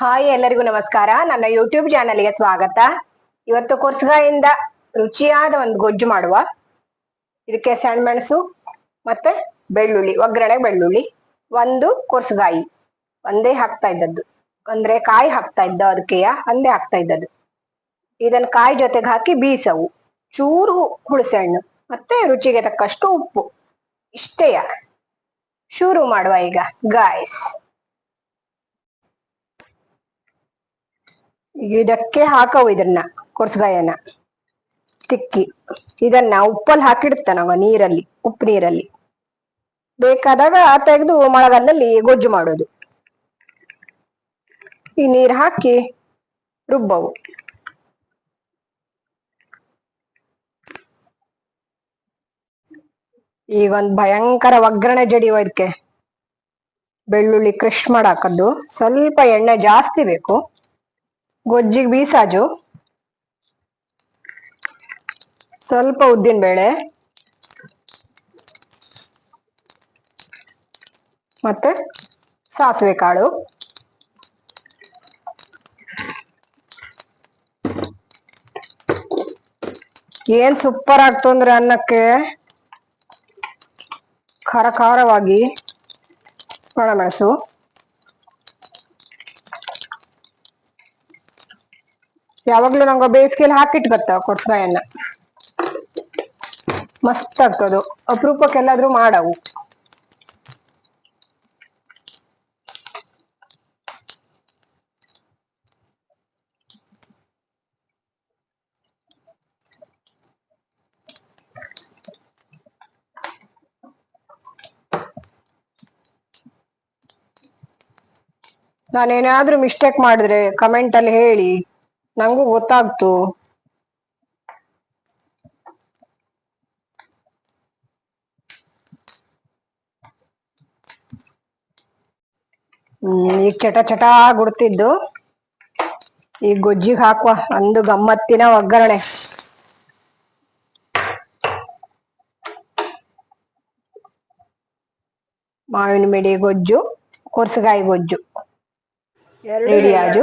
Hi ಎಲ್ಲರಿಗೂ ನಮಸ್ಕಾರ. ನನ್ನ ಯೂಟ್ಯೂಬ್ ಚಾನಲ್ಗೆ ಸ್ವಾಗತ. ಇವತ್ತು ಕೊರ್ಸಗಾಯಿಂದ ರುಚಿಯಾದ ಒಂದು ಗೊಜ್ಜು ಮಾಡುವ. ಇದಕ್ಕೆ ಸಣ್ಣ ಮೆಣಸು ಮತ್ತೆ ಬೆಳ್ಳುಳ್ಳಿ, ಒಗ್ಗರಣೆ ಬೆಳ್ಳುಳ್ಳಿ, ಒಂದು ಕೊರ್ಸಗಾಯಿ. ಒಂದೇ ಹಾಕ್ತಾ ಇದ್ದದ್ದು. ಅಂದ್ರೆ ಕಾಯಿ ಹಾಕ್ತಾ ಇದ್ದ ಅದಕ್ಕೆಯ ಒಂದೇ ಹಾಕ್ತಾ ಇದ್ದದ್ದು. ಇದನ್ನ ಕಾಯಿ ಜೊತೆಗೆ ಹಾಕಿ ಬೀಸವು. ಚೂರು ಹುಣಸೆಹಣ್ಣು ಮತ್ತೆ ರುಚಿಗೆ ತಕ್ಕಷ್ಟು ಉಪ್ಪು. ಇಷ್ಟೇಯ ಶುರು ಮಾಡುವ ಈಗ. ಗಾಯ್ಸ್ ಇದಕ್ಕೆ ಹಾಕವು ಇದನ್ನ ಕೊರ್ಸಗಾಯನ್ನ ತಿಕ್ಕಿ. ಇದನ್ನ ಉಪ್ಪಲ್ಲಿ ಹಾಕಿಡ್ತ ನಾವು ನೀರಲ್ಲಿ, ಉಪ್ಪು ನೀರಲ್ಲಿ. ಬೇಕಾದಾಗ ತೆಗೆದು ಮಳೆಗಾಲದಲ್ಲಿ ಗೊಜ್ಜು ಮಾಡೋದು. ಈ ನೀರು ಹಾಕಿ ರುಬ್ಬವು. ಈಗ ಒಂದು ಭಯಂಕರ ಒಗ್ಗರಣೆ ಜಡಿಯುವ ಇದಕ್ಕೆ ಬೆಳ್ಳುಳ್ಳಿ ಕ್ರಶ್ ಮಾಡಾಕದ್ದು. ಸ್ವಲ್ಪ ಎಣ್ಣೆ ಜಾಸ್ತಿ ಬೇಕು. ಗೊಜ್ಜಿಗೆ ಬೀಸಾಜು. ಸ್ವಲ್ಪ ಉದ್ದಿನ ಬೇಳೆ. ಮತ್ತೆ ಸಾಸಿವೆ ಕಾಳು. ಏನ್ ಸೂಪರ್ ಆಗ್ತು ಅಂದ್ರೆ ಅನ್ನಕ್ಕೆ ಖಾರ ಖಾರವಾಗಿ ಒಣಮೆಣಸು ಯಾವಾಗ್ಲೂ ನಂಗೆ ಬೇಸಿಗೆಯಲ್ಲಿ ಬರ್ತಾವ ಕೊಡ್ಸ್ಕಾಯನ್ನ ಮಸ್ತ್ ಆಗ್ತದು. ಅಪರೂಪಕ್ಕೆಲ್ಲಾದ್ರೂ ಮಾಡವು. ನಾನೇನಾದ್ರೂ ಮಿಸ್ಟೇಕ್ ಮಾಡಿದ್ರೆ ಕಮೆಂಟ್ ಅಲ್ಲಿ ಹೇಳಿ. ನಂಗೂ ಗೊತ್ತಾಗ್ತು. ಹ್ಮ್ ಈಗ ಚಟ ಚಟ ಗುಡ್ತಿದ್ದು ಈಗ ಗೊಜ್ಜಿಗೆ ಹಾಕುವ ಅಂದು ಗಮ್ಮತ್ತಿನ ಒಗ್ಗರಣೆ. ಮಾವಿನ ಮಿಡಿ ಗೊಜ್ಜು ಕೊರ್ಸಗಾಯಿ ಗೊಜ್ಜು. ರೆಡಿ ಆಜು